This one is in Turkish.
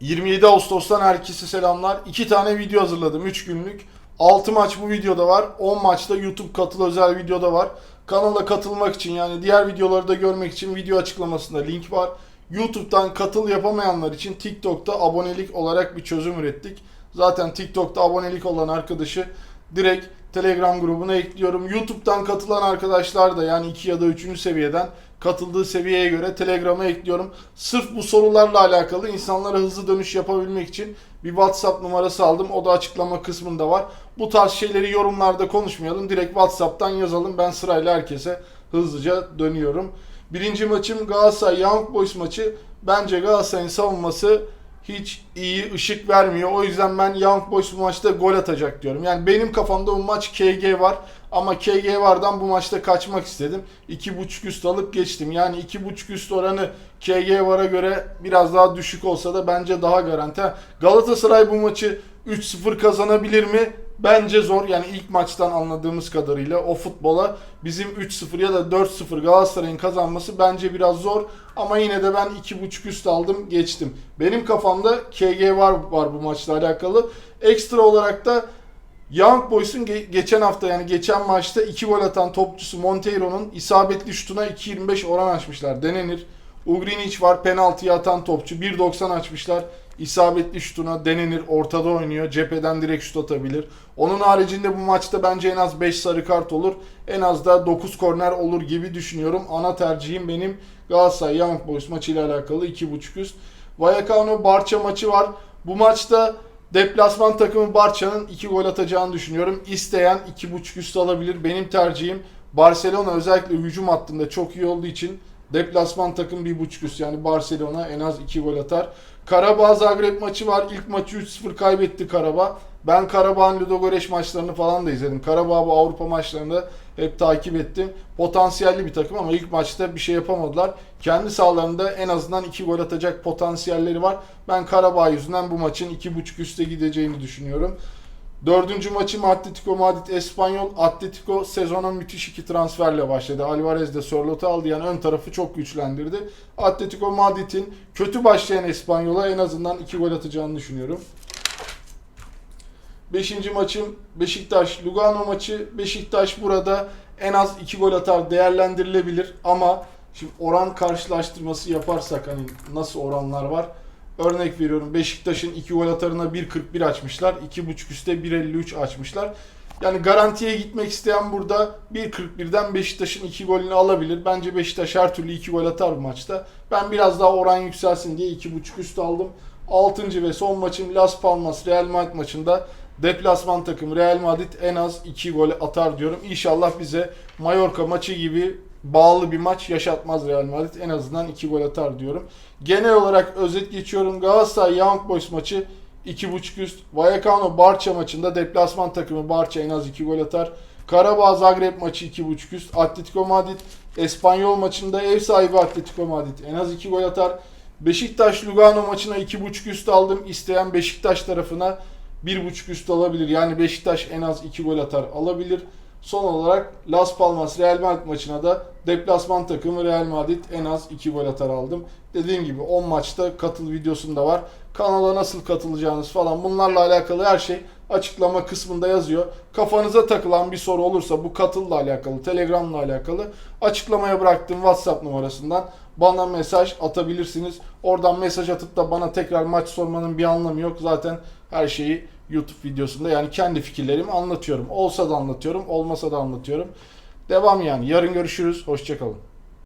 27 Ağustos'tan herkese selamlar. 2 tane video hazırladım 3 günlük. 6 maç bu videoda var. 10 maçta YouTube katıl özel videoda var. Kanala katılmak için yani diğer videoları da görmek için video açıklamasında link var. YouTube'dan katıl yapamayanlar için TikTok'ta abonelik olarak bir çözüm ürettik. Zaten TikTok'ta abonelik olan arkadaşı direkt Telegram grubuna ekliyorum. YouTube'dan katılan arkadaşlar da yani 2 ya da 3. seviyeden katıldığı seviyeye göre Telegram'a ekliyorum. Sırf bu sorularla alakalı insanlara hızlı dönüş yapabilmek için bir WhatsApp numarası aldım. O da açıklama kısmında var. Bu tarz şeyleri yorumlarda konuşmayalım. Direkt WhatsApp'tan yazalım. Ben sırayla herkese hızlıca dönüyorum. Birinci maçım Galatasaray Young Boys maçı. Bence Galatasaray'ın savunması hiç iyi ışık vermiyor. O yüzden ben Young Boys bu maçta gol atacak diyorum. Yani benim kafamda bu maç KG var. Ama KG vardan bu maçta kaçmak istedim. 2.5 üst alıp geçtim. Yani 2.5 üst oranı KG vara göre biraz daha düşük olsa da bence daha garanti. Galatasaray bu maçı 3-0 kazanabilir mi? Bence zor. Yani ilk maçtan anladığımız kadarıyla o futbola bizim 3-0 ya da 4-0 Galatasaray'ın kazanması bence biraz zor. Ama yine de ben 2.5 üst aldım geçtim. Benim kafamda KG var var bu maçla alakalı. Ekstra olarak da Young Boys'un ge- geçen hafta yani geçen maçta 2 gol atan topçusu Monteiro'nun isabetli şutuna 2.25 oran açmışlar. Denenir. Ugrinic var penaltıya atan topçu. 1.90 açmışlar. İsabetli şutuna denenir. Ortada oynuyor. Cepheden direkt şut atabilir. Onun haricinde bu maçta bence en az 5 sarı kart olur. En az da 9 korner olur gibi düşünüyorum. Ana tercihim benim Galatasaray Young Boys maçıyla alakalı 2.5 üst. Vallecano Barça maçı var. Bu maçta deplasman takımı Barça'nın 2 gol atacağını düşünüyorum. İsteyen 2.5 üst alabilir. Benim tercihim Barcelona özellikle hücum hattında çok iyi olduğu için deplasman takım 1.5 üst yani Barcelona en az 2 gol atar. Karabağ Zagreb maçı var. İlk maçı 3-0 kaybetti Karabağ. Ben Karabağ'ın Ludogorets maçlarını falan da izledim. Karabağ bu Avrupa maçlarını hep takip ettim. Potansiyelli bir takım ama ilk maçta bir şey yapamadılar. Kendi sahalarında en azından 2 gol atacak potansiyelleri var. Ben Karabağ yüzünden bu maçın 2.5 üste gideceğini düşünüyorum. Dördüncü maçım Atletico Madrid Espanyol. Atletico sezona müthiş iki transferle başladı. Alvarez de Sörlot'u aldı. Yani ön tarafı çok güçlendirdi. Atletico Madrid'in kötü başlayan Espanyol'a en azından iki gol atacağını düşünüyorum. Beşinci maçım Beşiktaş Lugano maçı. Beşiktaş burada en az 2 gol atar değerlendirilebilir ama şimdi oran karşılaştırması yaparsak hani nasıl oranlar var? Örnek veriyorum Beşiktaş'ın 2 gol atarına 1.41 açmışlar. 2.5 üstte 1.53 açmışlar. Yani garantiye gitmek isteyen burada 1.41'den Beşiktaş'ın 2 golünü alabilir. Bence Beşiktaş her türlü 2 gol atar bu maçta. Ben biraz daha oran yükselsin diye 2.5 üst aldım. 6. ve son maçım Las Palmas Real Madrid maçında deplasman takım Real Madrid en az 2 gol atar diyorum. İnşallah bize Mallorca maçı gibi bağlı bir maç yaşatmaz Real Madrid. En azından 2 gol atar diyorum. Genel olarak özet geçiyorum. Galatasaray Young Boys maçı 2.5 üst. Vallecano Barça maçında deplasman takımı Barça en az 2 gol atar. Karabağ Zagreb maçı 2.5 üst. Atletico Madrid Espanyol maçında ev sahibi Atletico Madrid en az 2 gol atar. Beşiktaş Lugano maçına 2.5 üst aldım. İsteyen Beşiktaş tarafına 1.5 üst alabilir. Yani Beşiktaş en az 2 gol atar alabilir. Son olarak Las Palmas Real Madrid maçına da deplasman takımı Real Madrid en az 2 gol atar aldım. Dediğim gibi 10 maçta katıl videosunda var. Kanala nasıl katılacağınız falan bunlarla alakalı her şey açıklama kısmında yazıyor. Kafanıza takılan bir soru olursa bu katılla alakalı, Telegram'la alakalı açıklamaya bıraktığım WhatsApp numarasından bana mesaj atabilirsiniz. Oradan mesaj atıp da bana tekrar maç sormanın bir anlamı yok. Zaten her şeyi YouTube videosunda yani kendi fikirlerimi anlatıyorum. Olsa da anlatıyorum, olmasa da anlatıyorum. Devam yani. Yarın görüşürüz. Hoşçakalın.